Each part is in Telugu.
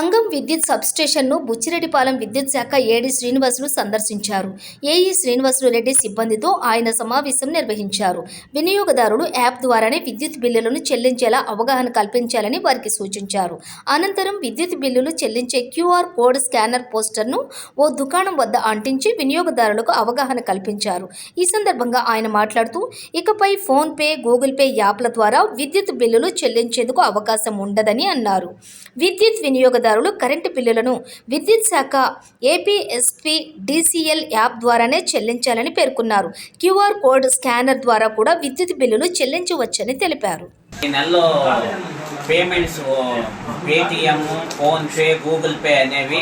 సంఘం విద్యుత్ సబ్స్టేషన్ను బుచ్చిరెడ్డిపాలెం విద్యుత్ శాఖ ఏడి శ్రీనివాసులు సందర్శించారు. ఏఈ శ్రీనివాసులు రెడ్డి సిబ్బందితో ఆయన సమావేశం నిర్వహించారు. వినియోగదారులు యాప్ ద్వారానే విద్యుత్ బిల్లులను చెల్లించేలా అవగాహన కల్పించాలని వారికి సూచించారు. అనంతరం విద్యుత్ బిల్లులు చెల్లించే క్యూఆర్ కోడ్ స్కానర్ పోస్టర్ను ఓ దుకాణం వద్ద అంటించి వినియోగదారులకు అవగాహన కల్పించారు. ఈ సందర్భంగా ఆయన మాట్లాడుతూ ఇకపై ఫోన్పే గూగుల్ పే యాప్ల ద్వారా విద్యుత్ బిల్లులు చెల్లించేందుకు అవకాశం ఉండదని అన్నారు. విద్యుత్ వినియోగదారులు కరెంటు బిల్లులను విద్యుత్ శాఖ ఏపీఎస్పీ డీసీఎల్ యాప్ ద్వారానే చెల్లించాలని పేర్కొన్నారు. క్యూఆర్ కోడ్ స్కానర్ ద్వారా కూడా విద్యుత్ బిల్లులు చెల్లించవచ్చని తెలిపారు. ఈ నెలలో payments Paytm PhonePe Google Pay అనేవి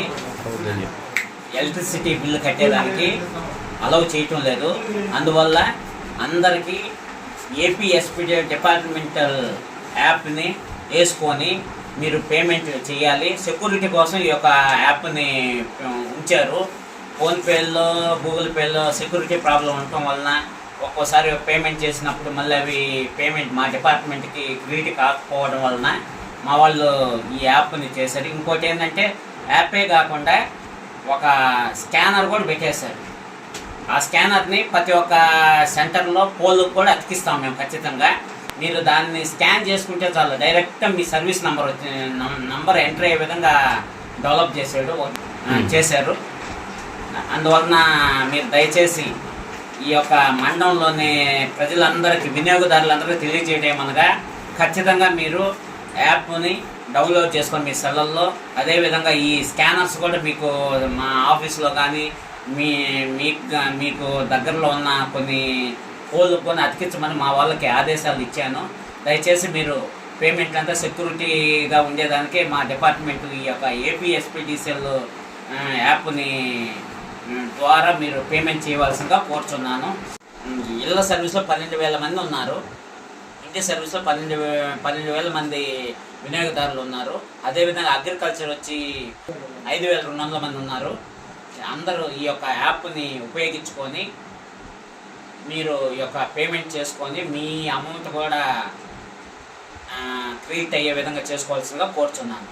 ఎలక్ట్రిసిటీ బిల్లు కట్టేదానికి అలౌ చేయటం లేదు. అందువల్ల అందరికీ ఏపీఎస్పీ డిపార్ట్మెంటల్ యాప్ని వేసుకొని మీరు పేమెంట్ చేయాలి. సెక్యూరిటీ కోసం ఈ యొక్క యాప్ని ఉంచారు. ఫోన్పేలో గూగుల్ పేలో సెక్యూరిటీ ప్రాబ్లం ఉండటం వలన ఒక్కోసారి పేమెంట్ చేసినప్పుడు మళ్ళీ అవి పేమెంట్ మా డిపార్ట్మెంట్కి క్రెడిట్ కాకపోవడం వలన మా వాళ్ళు ఈ యాప్ని చేశారు. ఇంకోటి ఏంటంటే యాపే కాకుండా ఒక స్కానర్ కూడా పెట్టేశారు. ఆ స్కానర్ని ప్రతి ఒక్క సెంటర్లో పోల్కి కూడా అతికిస్తాం మేము ఖచ్చితంగా. మీరు దాన్ని స్కాన్ చేసుకుంటే చాలు. డైరెక్ట్ మీ సర్వీస్ నంబర్ వచ్చి నంబర్ ఎంటర్ అయ్యే విధంగా డెవలప్ చేసాడు. చేశారు. అందువలన మీరు దయచేసి ఈ యొక్క మండలంలోని ప్రజలందరికీ వినియోగదారులందరికీ తెలియజేయడం ఏమనగా ఖచ్చితంగా మీరు యాప్ని డౌన్లోడ్ చేసుకొని మీ సెల్లల్లో అదేవిధంగా ఈ స్కానర్స్ కూడా మీకు మా ఆఫీస్లో కానీ మీ మీకు మీకు దగ్గరలో ఉన్న కొన్ని కోలుకొని అతికించమని మా వాళ్ళకి ఆదేశాలు ఇచ్చాను. దయచేసి మీరు పేమెంట్ అంతా సెక్యూరిటీగా ఉండేదానికి మా డిపార్ట్మెంట్ ఈ యొక్క ఏపీఎస్పీడీసీఎల్ యాప్ని ద్వారా మీరు పేమెంట్ చేయవలసిందిగా కోరుచున్నాను. ఇళ్ళ సర్వీస్లో పన్నెండు వేల మంది ఉన్నారు. ఇంటి సర్వీస్లో పన్నెండు పన్నెండు వేల మంది వినియోగదారులు ఉన్నారు. అదేవిధంగా అగ్రికల్చర్ వచ్చి ఐదు వేల రెండు వందల మంది ఉన్నారు. అందరూ ఈ యొక్క యాప్ని ఉపయోగించుకొని మీరు యొక్క పేమెంట్ చేసుకొని మీ అమౌంట్ కూడా క్రియేట్ అయ్యే విధంగా చేసుకోవాల్సిందిగా కోరుచున్నాను.